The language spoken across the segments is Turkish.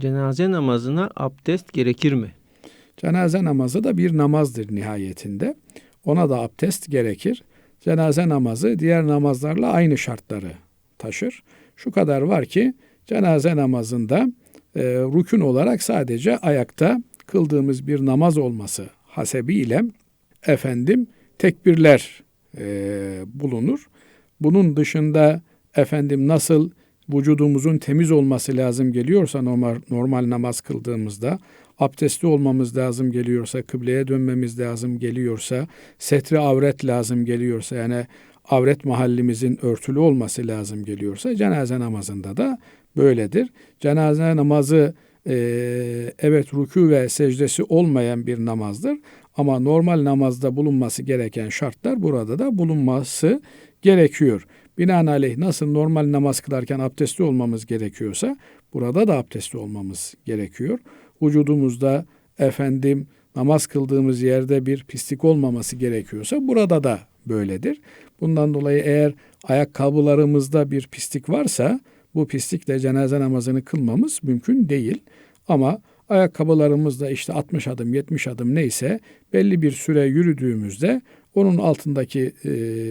Cenaze namazına abdest gerekir mi? Cenaze namazı da bir namazdır nihayetinde. Ona da abdest gerekir. Cenaze namazı diğer namazlarla aynı şartları taşır. Şu kadar var ki cenaze namazında e, rükün olarak sadece ayakta kıldığımız bir namaz olması hasebiyle efendim tekbirler e, bulunur. Bunun dışında efendim nasıl vücudumuzun temiz olması lazım geliyorsa normal, normal namaz kıldığımızda, abdestli olmamız lazım geliyorsa, kıbleye dönmemiz lazım geliyorsa, setri avret lazım geliyorsa yani avret mahallimizin örtülü olması lazım geliyorsa cenaze namazında da böyledir. Cenaze namazı e, evet rükû ve secdesi olmayan bir namazdır ama normal namazda bulunması gereken şartlar burada da bulunması gerekiyor. Binaenaleyh nasıl normal namaz kılarken abdestli olmamız gerekiyorsa burada da abdestli olmamız gerekiyor. Vücudumuzda efendim namaz kıldığımız yerde bir pislik olmaması gerekiyorsa burada da böyledir. Bundan dolayı eğer ayakkabılarımızda bir pislik varsa bu pislikle cenaze namazını kılmamız mümkün değil. Ama ayakkabılarımızda işte 60 adım 70 adım neyse belli bir süre yürüdüğümüzde onun altındaki e,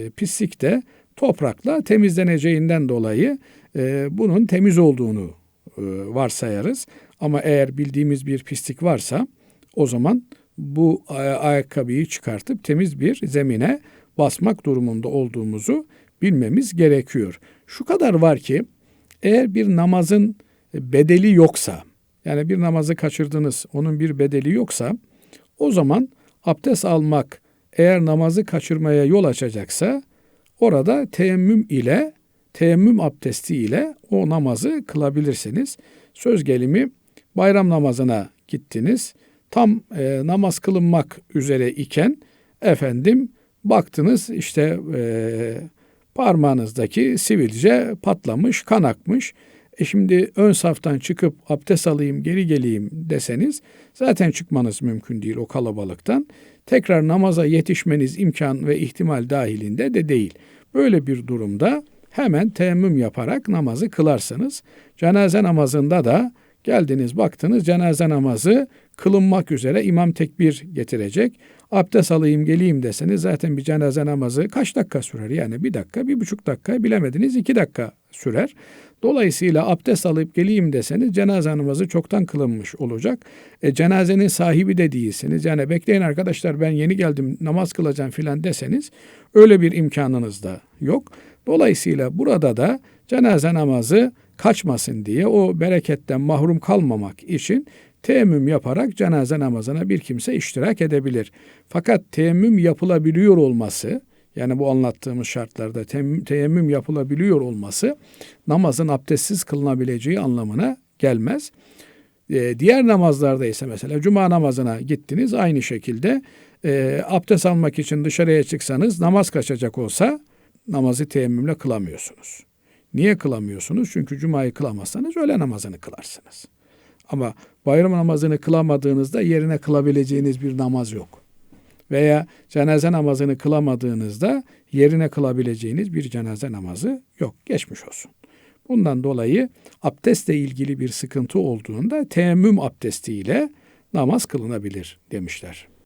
pislik de toprakla temizleneceğinden dolayı e, bunun temiz olduğunu e, varsayarız. Ama eğer bildiğimiz bir pislik varsa o zaman bu ayakkabıyı çıkartıp temiz bir zemine basmak durumunda olduğumuzu bilmemiz gerekiyor. Şu kadar var ki eğer bir namazın bedeli yoksa yani bir namazı kaçırdınız onun bir bedeli yoksa o zaman abdest almak eğer namazı kaçırmaya yol açacaksa orada teyemmüm ile teyemmüm abdesti ile o namazı kılabilirsiniz. Söz gelimi bayram namazına gittiniz. Tam e, namaz kılınmak üzere iken efendim baktınız işte e, parmağınızdaki sivilce patlamış, kan akmış. E şimdi ön saftan çıkıp abdest alayım, geri geleyim deseniz zaten çıkmanız mümkün değil o kalabalıktan. Tekrar namaza yetişmeniz imkan ve ihtimal dahilinde de değil. Böyle bir durumda hemen teyemmüm yaparak namazı kılarsınız. Cenaze namazında da geldiniz baktınız cenaze namazı kılınmak üzere imam tekbir getirecek. Abdest alayım geleyim deseniz zaten bir cenaze namazı kaç dakika sürer? Yani bir dakika, bir buçuk dakika bilemediniz iki dakika sürer. Dolayısıyla abdest alıp geleyim deseniz cenaze namazı çoktan kılınmış olacak. E, cenazenin sahibi de değilsiniz. Yani bekleyin arkadaşlar ben yeni geldim namaz kılacağım filan deseniz öyle bir imkanınız da yok. Dolayısıyla burada da cenaze namazı kaçmasın diye o bereketten mahrum kalmamak için teyemmüm yaparak cenaze namazına bir kimse iştirak edebilir. Fakat teyemmüm yapılabiliyor olması yani bu anlattığımız şartlarda teyemmüm yapılabiliyor olması namazın abdestsiz kılınabileceği anlamına gelmez. Ee, diğer namazlarda ise mesela cuma namazına gittiniz aynı şekilde e, abdest almak için dışarıya çıksanız namaz kaçacak olsa namazı teyemmümle kılamıyorsunuz. Niye kılamıyorsunuz? Çünkü cumayı kılamazsanız öğle namazını kılarsınız. Ama bayram namazını kılamadığınızda yerine kılabileceğiniz bir namaz yok. Veya cenaze namazını kılamadığınızda yerine kılabileceğiniz bir cenaze namazı yok. Geçmiş olsun. Bundan dolayı abdestle ilgili bir sıkıntı olduğunda teyemmüm abdestiyle namaz kılınabilir demişler.